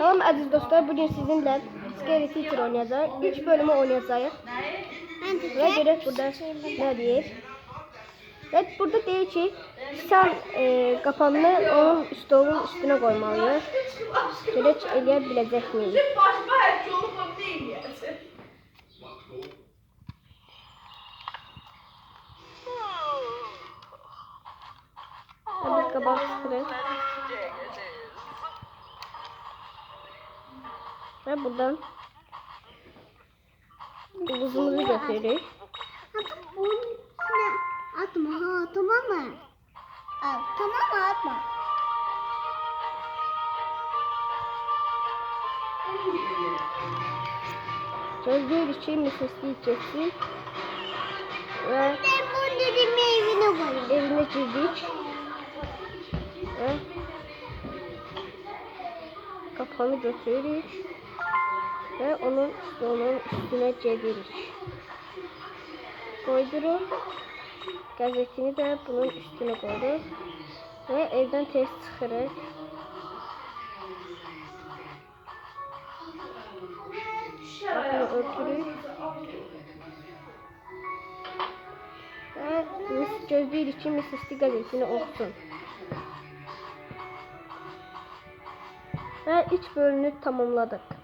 Tamam aziz dostlar bugün sizinle Scary Teacher oynayacağız. 3 bölümü oynayacağız. Ve göre burada ne diyor? Evet burada diyor ki sen e, kapanını onun stolun üstüne koymalıyız. Süreç eleyebilecek miyiz? Başıma her şey olup değil yani. Hadi kabak sıkırız. Ve buradan buzumuzu götürürüz. Atma ha tamam mı? Al, tamam mı atma? Sözlüğü için nefesli içeceksin. Ve Ben bu dediğimi evine koyayım. evine girdik. Ve kapanı götürürük. Ve onun stolun üstüne cedirik. Koydurun. Gazetini de bunun üstüne koyduk. Ve evden test çıkarır. Bunu örtürük. Ve mis gözlüğü için misisli gazetini okusun. Ve üç bölümü tamamladık.